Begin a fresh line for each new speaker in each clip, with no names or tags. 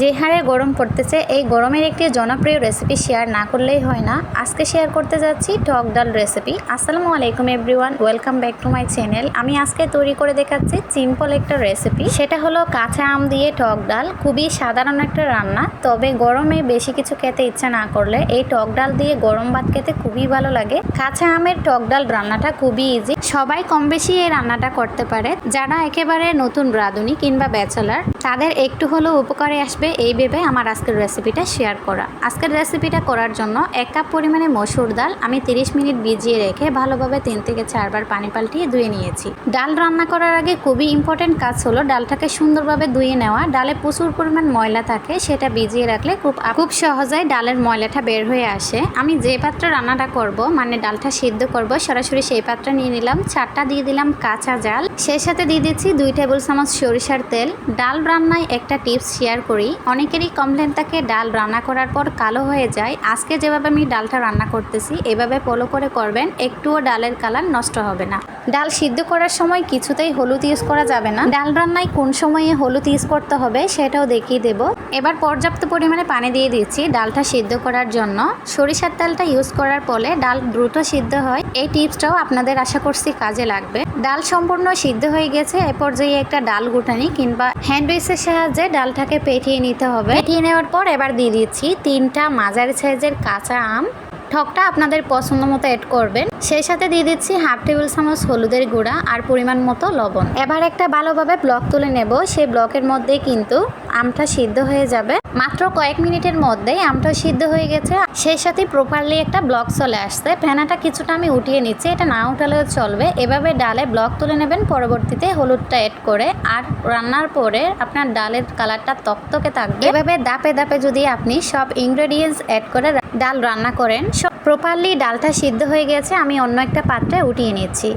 যে হারে গরম পড়তেছে, এই গরমের একটি জনপ্রিয় রেসিপি শেয়ার না করলেই হয় না। আজকে শেয়ার করতে যাচ্ছি টক ডাল রেসিপি আসসালামু আলাইকুম everyone welcome back to my channel আমি আজকে তৈরি করে দেখাচ্ছি সিম্পল একটা রেসিপি সেটা হলো কাঁচা আম দিয়ে টক ডাল। খুবই সাধারণ একটা রান্না। তবে গরমে বেশি কিছু খেতে ইচ্ছা না করলে এই টক ডাল দিয়ে গরম ভাত খেতে খুবই ভালো লাগে। কাঁচা আমের টক ডাল রান্নাটা খুবই ইজি সবাই কম বেশি এই রান্নাটা করতে পারে। যারা একেবারে নতুন রাঁধুনি কিংবা ব্যাচেলার তাদের একটু হলেও উপকারে আসবে এই ভেবে আমার আজকের রেসিপিটা শেয়ার করা। আজকের রেসিপিটা করার জন্য এক কাপ পরিমাণে মসুর ডাল আমি 30 মিনিট ভিজিয়ে রেখে ভালোভাবে তিন থেকে চারবার পানি পাল্টিয়ে ধুয়ে নিয়েছি। ডাল রান্না করার আগে খুবই ইম্পর্টেন্ট কাজ হলো ডালটাকে সুন্দরভাবে ধুয়ে নেওয়া। ডালে প্রচুর পরিমাণ ময়লা থাকে, সেটা ভিজিয়ে রাখলে খুব খুব সহজেই ডালের ময়লাটা বের হয়ে আসে। আমি যে পাত্রে রান্নাটা করব মানে ডালটা সিদ্ধ করব, সরাসরি সেই পাত্রে নিয়ে নিলাম। চারটা দিয়ে দিলাম কাঁচা জাল। সেই সাথে দিয়ে দিচ্ছি দুই টেবিল চামচ সরিষার তেল। ডাল রান্নায় একটা টিপস শেয়ার করি। অনেকেরই কমপ্লেন থাকে ডাল রান্না করার পর কালো হয়ে যায়। আজকে যেভাবে আমি ডালটা রান্না করতেছি, এভাবে ফলো করে করবেন, একটুও ডালের কালার নষ্ট হবে না। ডাল সিদ্ধ করার সময় কিছুতেই হলুদ ইউজ করা যাবে না। ডাল রান্নায় কোন সময়ে হলুদ ইউজ করতে হবে সেটাও দেখিয়ে দেব। এবার পর্যাপ্ত পরিমাণে পানি দিয়ে দিচ্ছি ডালটা সিদ্ধ করার জন্য। সরিষার তেলটা ইউজ করার ফলে ডাল দ্রুত সিদ্ধ হয়। এই টিপসটাও আপনাদের আশা করছি কাজে লাগবে। ডাল সম্পূর্ণ সিদ্ধ হয়ে গেছে, এ পর্যায়ে একটা ডাল গুটানি কিংবা হ্যান্ড উইচের সাহায্যে ডালটাকে পেটিয়ে নিতে হবে। পেটিয়ে নেওয়ার পর এবার দিয়ে দিচ্ছি তিনটা মাঝারি সাইজের কাঁচা আম। ঠকটা আপনাদের পছন্দ মতো অ্যাড করবেন। সেই সাথে দিয়ে দিচ্ছি হাফ টেবিল চামচ হলুদের গুঁড়া আর পরিমাণ মতো লবণ। এবার একটা ভালোভাবে ব্লক তুলে নেব। সেই ব্লকের মধ্যে কিন্তু আমটা সিদ্ধ হয়ে যাবে। মাত্র কয়েক মিনিটের মধ্যেই আমটা সিদ্ধ হয়ে গেছে। সেই সাথে প্রপারলি একটা ব্লক চলে আসছে। ফেনাটা কিছুটা আমি উঠিয়ে নিচ্ছি। এটা না উঠালেও চলবে। এভাবে ডালে ব্লক তুলে নেবেন। পরবর্তীতে হলুদটা অ্যাড করে। আর রান্নার পরে আপনার ডালের কালারটা তকতকে থাকবে। এভাবে দাপে দাপে যদি আপনি সব ইনগ্রেডিয়েন্টস অ্যাড করে ডাল রান্না করেন, সব প্রপারলি ডালটা সিদ্ধ হয়ে গেছে। আমি অন্য একটা পাত্রে উঠিয়ে নিচ্ছি।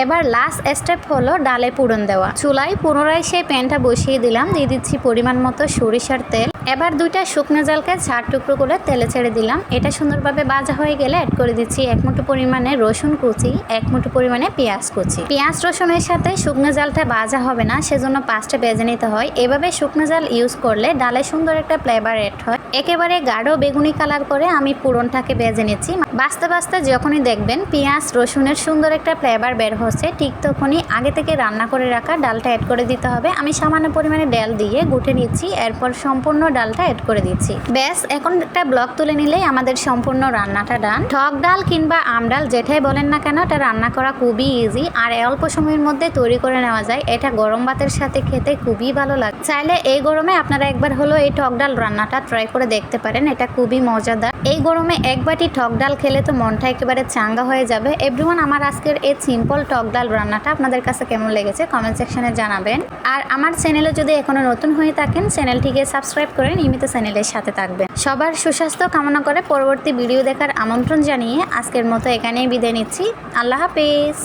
এবার লাস্ট স্টেপ হলো ডালে পুরন দেওয়া। চুলায় পুনরায় সেই প্যানটা বসিয়ে দিলাম, দিয়ে দিচ্ছি পরিমাণ মতো সরিষার তেল। এবার দুইটা শুকনো জালকে চার টুকরো করে তেলে ছেড়ে দিলাম। এটা সুন্দরভাবে ভাজা হয়ে গেলে অ্যাড করে দিচ্ছি এক মুঠো পরিমাণে রসুন কুচি, এক মুঠো পরিমাণে পেঁয়াজ কুচি। পেঁয়াজ রসুনের সাথে শুকনো জালটা ভাজা হবে না, সেজন্য পাঁচটা বেজে নিতে হয়। এভাবে শুকনো জাল ইউজ করলে ডালে সুন্দর একটা ফ্লেভার অ্যাড হয়। একেবারে গাঢ় বেগুনি কালার করে আমি পুরনটাকে বেজে নিচ্ছি। বাঁচতে বাস্তে যখনই দেখবেন পেঁয়াজ রসুনের সুন্দর একটা ফ্লেভার বের হচ্ছে ঠিক তখনই আগে থেকে রান্না করে রাখা ডালটা অ্যাড করে দিতে হবে। আমি সামান্য পরিমাণে ডাল দিয়ে গুটে নিচ্ছি, এরপর সম্পূর্ণ ডালটা অ্যাড করে দিচ্ছি। ব্যাস, এখন একটা ব্লক তুলে নিলেই আমাদের সম্পূর্ণ রান্নাটা ডান টক ডাল কিংবা আম ডাল যেটাই বলেন না কেন, এটা রান্না করা খুবই ইজি আর অল্প সময়ের মধ্যে তৈরি করে নেওয়া যায়। এটা গরম ভাতের সাথে খেতে খুবই ভালো লাগে। চাইলে এই গরমে আপনারা একবার হলো এই ঠক ডাল রান্নাটা ট্রাই করে দেখতে পারেন, এটা খুবই মজাদার। এই গরমে এক বাটি টক ডাল খেলে তো মনটা একেবারে চাঙ্গা হয়ে যাবে। এভরিওয়ান, আমার আজকের এই সিম্পল টক ডাল রান্নাটা আপনাদের কাছে কেমন লেগেছে কমেন্ট সেকশনে জানাবেন। আর আমার চ্যানেলে যদি এখনও নতুন হয়ে থাকেন চ্যানেলটিকে সাবস্ক্রাইব করে নিয়মিত চ্যানেলের সাথে থাকবেন। সবার সুস্বাস্থ্য কামনা করে পরবর্তী ভিডিও দেখার আমন্ত্রণ জানিয়ে আজকের মতো এখানেই বিদায় নিচ্ছি। আল্লাহ হাফেজ।